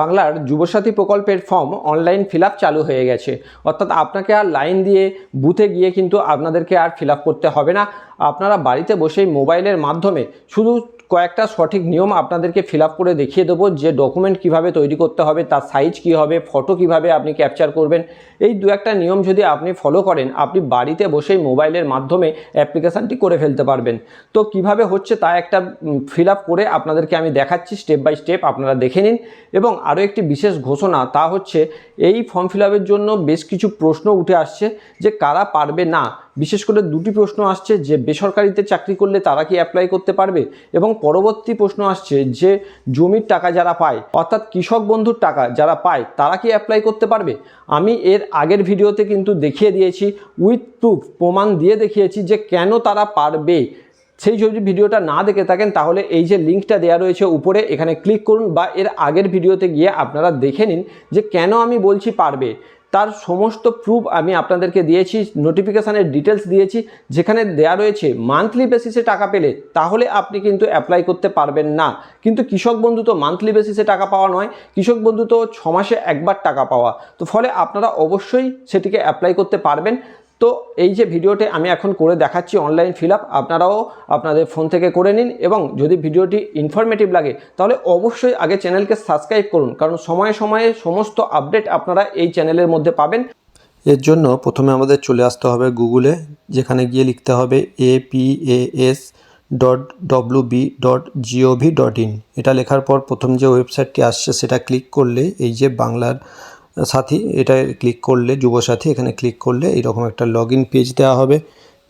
বাংলার যুবসাথী প্রকল্পের form online feel চালু হয়ে গেছে। অর্থাৎ আপনাকে আর লাইন দিয়ে বুথে গিয়ে কিন্তু আপনাদেরকে আর ফিল করতে হবে না। আপনারা বাড়িতে বসেই মোবাইলের মাধ্যমে শুধু কয়েকটা সঠিক নিয়ম আপনাদেরকে ফিল করে দেখিয়ে দেবো যে ডকুমেন্ট কীভাবে তৈরি করতে হবে, তার সাইজ কী হবে ফটো কীভাবে আপনি ক্যাপচার করবেন। এই দু একটা নিয়ম যদি আপনি ফলো করেন, আপনি বাড়িতে বসেই মোবাইলের মাধ্যমে অ্যাপ্লিকেশানটি করে ফেলতে পারবেন। তো কীভাবে হচ্ছে তা একটা ফিল করে আপনাদেরকে আমি দেখাচ্ছি স্টেপ বাই স্টেপ আপনারা দেখে নিন। এবং আরও একটি বিশেষ ঘোষণা, তা হচ্ছে এই ফর্ম ফিল জন্য বেশ কিছু প্রশ্ন উঠে আসছে যে কারা পারবে না বিশেষ করে দুটি প্রশ্ন আসছে যে বেসরকারিতে চাকরি করলে তারা কি অ্যাপ্লাই করতে পারবে? এবং পরবর্তী প্রশ্ন আসছে যে জমির টাকা যারা পায়, অর্থাৎ কৃষক বন্ধুর টাকা যারা পায়, তারা কি অ্যাপ্লাই করতে পারবে? আমি এর আগের ভিডিওতে কিন্তু দেখিয়ে দিয়েছি উইথ প্রুফ প্রমাণ দিয়ে দেখিয়েছি যে কেন তারা পারবে। সেই যদি ভিডিওটা না দেখে থাকেন, তাহলে এই যে লিঙ্কটা দেওয়া রয়েছে উপরে, এখানে ক্লিক করুন বা এর আগের ভিডিওতে গিয়ে আপনারা দেখে নিন যে কেন আমি বলছি পারবে। তার সমস্ত প্রুফ আমি আপনাদেরকে দিয়েছি নোটিফিকেশানের ডিটেলস দিয়েছি, যেখানে দেয়া রয়েছে মান্থলি বেসিসে টাকা পেলে তাহলে আপনি কিন্তু অ্যাপ্লাই করতে পারবেন না। কিন্তু কৃষক বন্ধু তো মান্থলি বেসিসে টাকা পাওয়া নয়, কৃষক বন্ধু তো ছমাসে মাসে একবার টাকা পাওয়া। তো ফলে আপনারা অবশ্যই সেটিকে অ্যাপ্লাই করতে পারবেন। তো এই যে ভিডিওটি আমি এখন করে দেখাচ্ছি অনলাইন ফিল আপ আপনারাও আপনাদের ফোন থেকে করে নিন এবং যদি ভিডিওটি ইনফরমেটিভ লাগে, তাহলে অবশ্যই আগে চ্যানেলকে সাবস্ক্রাইব করুন, কারণ সময়ে সময়ে সমস্ত আপডেট আপনারা এই চ্যানেলের মধ্যে পাবেন। এর জন্য প্রথমে আমাদের চলে আসতে হবে গুগলে যেখানে গিয়ে লিখতে হবে A P A S dot W B dot GOV dot in এটা লেখার পর প্রথম যে ওয়েবসাইটটি আসছে, সেটা ক্লিক করলে এই যে বাংলার সাথী, এটা ক্লিক করলে যুবসাথী এখানে ক্লিক করলে এরকম একটা লগ ইন পেজ দেওয়া হবে,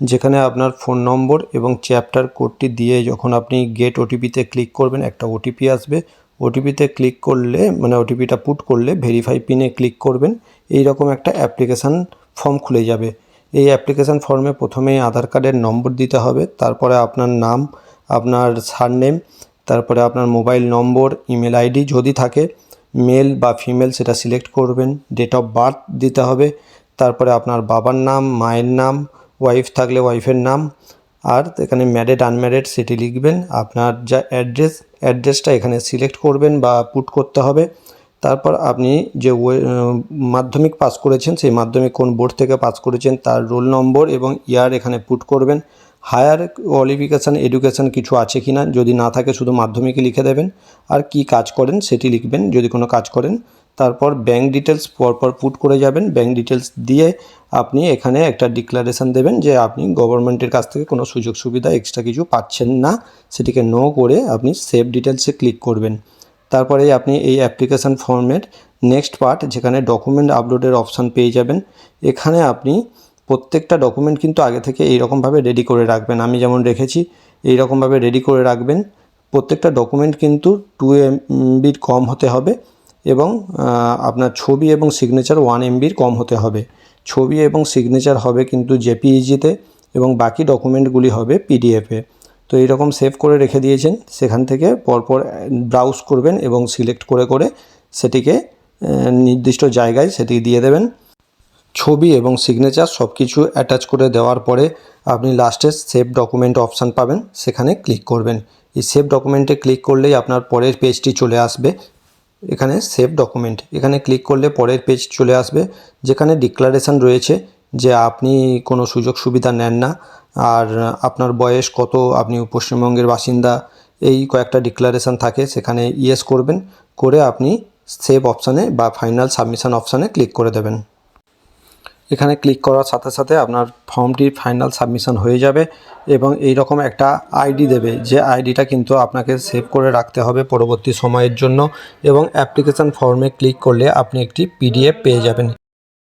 যেখানে আপনার ফোন নম্বর এবং চ্যাপ্টার কোডটি দিয়ে যখন আপনি গেট ওটিপিতে ক্লিক করবেন, একটা ওটিপি আসবে। ওটিপিতে ক্লিক করলে মানে ওটিপিটা পুট করলে ভেরিফাই পিনে ক্লিক করবেন এই রকম একটা অ্যাপ্লিকেশান ফর্ম খুলে যাবে। এই অ্যাপ্লিকেশান ফর্মে প্রথমেই আধার কার্ডের নম্বর দিতে হবে, তারপরে আপনার নাম, আপনার সারনেম তারপরে আপনার মোবাইল নম্বর ইমেল আইডি যদি থাকে মেল বা ফিমেল সেটা সিলেক্ট করবেন ডেট অফ বার্থ দিতে হবে, তারপরে আপনার বাবার নাম, মায়ের নাম ওয়াইফ থাকলে ওয়াইফের নাম, আর এখানে ম্যারেড আনম্যারেড সেটি লিখবেন, আপনার যা অ্যাড্রেস অ্যাড্রেসটা এখানে সিলেক্ট করবেন বা পুট করতে হবে, তারপর আপনি যে মাধ্যমিক পাস করেছেন, সেই মাধ্যমিক কোন বোর্ড থেকে পাস করেছেন, তার রোল নম্বর এবং ইয়ার এখানে পুট করবেন হায়ার কোয়ালিফিকেশান, এডুকেশান কিছু আছে কি না যদি না থাকে শুধু মাধ্যমিকে লিখে দেবেন। আর কি কাজ করেন সেটি লিখবেন, যদি কোনো কাজ করেন। তারপর ব্যাঙ্ক ডিটেলস পরপর পুট করে যাবেন। ব্যাঙ্ক ডিটেলস দিয়ে আপনি এখানে একটা ডিক্লারেশান দেবেন যে আপনি গভর্নমেন্টের কাছ থেকে কোনো সুযোগ সুবিধা এক্সট্রা কিছু পাচ্ছেন না। সেটিকে নো করে আপনি সেভ ডিটেলসে ক্লিক করবেন। তারপরে আপনি এই অ্যাপ্লিকেশান ফর্মের নেক্সট পার্ট যেখানে ডকুমেন্ট আপলোডের অপশান পেয়ে যাবেন। এখানে আপনি প্রত্যেকটা ডকুমেন্ট কিন্তু আগে থেকে এইরকমভাবে রেডি করে রাখবেন। আমি যেমন রেখেছি, এইরকমভাবে রেডি করে রাখবেন। প্রত্যেকটা ডকুমেন্ট কিন্তু টু এমবির কম হতে হবে এবং আপনার ছবি এবং সিগনেচার ওয়ান এমবির কম হতে হবে। ছবি এবং সিগনেচার হবে কিন্তু জেপিইজিতে এবং বাকি ডকুমেন্টগুলি হবে পিডিএফে তো এইরকম সেভ করে রেখে দিয়েছেন। সেখান থেকে পরপর ব্রাউজ করবেন এবং সিলেক্ট করে করে সেটিকে নির্দিষ্ট জায়গায় সেটি দিয়ে দেবেন। ছবি এবং সিগনেচার সব কিছু অ্যাটাচ করে দেওয়ার পরে আপনি লাস্টে সেভ ডকুমেন্ট অপশান পাবেন, সেখানে ক্লিক করবেন। এই সেভ ডকুমেন্টে ক্লিক করলেই আপনার পরের পেজটি চলে আসবে। এখানে সেভ ডকুমেন্ট এখানে ক্লিক করলে পরের পেজ চলে আসবে। যেখানে ডিক্লারেশান রয়েছে যে আপনি কোনো সুযোগ সুবিধা নেন না, আর আপনার বয়স কত, আপনি পশ্চিমবঙ্গের বাসিন্দা, এই কয়েকটা ডিক্লারেশান থাকে, সেখানে ইয়েস করবেন। করে আপনি সেভ অপশানে বা ফাইনাল সাবমিশন অপশানে ক্লিক করে দেবেন। এখানে ক্লিক করার সাথে সাথে আপনার ফর্মটি ফাইনাল সাবমিশন হয়ে যাবে এবং এই রকম একটা আইডি দেবে। যে আইডিটা কিন্তু আপনাকে সেভ করে রাখতে হবে পরবর্তী সময়ের জন্য এবং অ্যাপ্লিকেশান ফর্মে ক্লিক করলে আপনি একটি পিডিএফ পেয়ে যাবেন।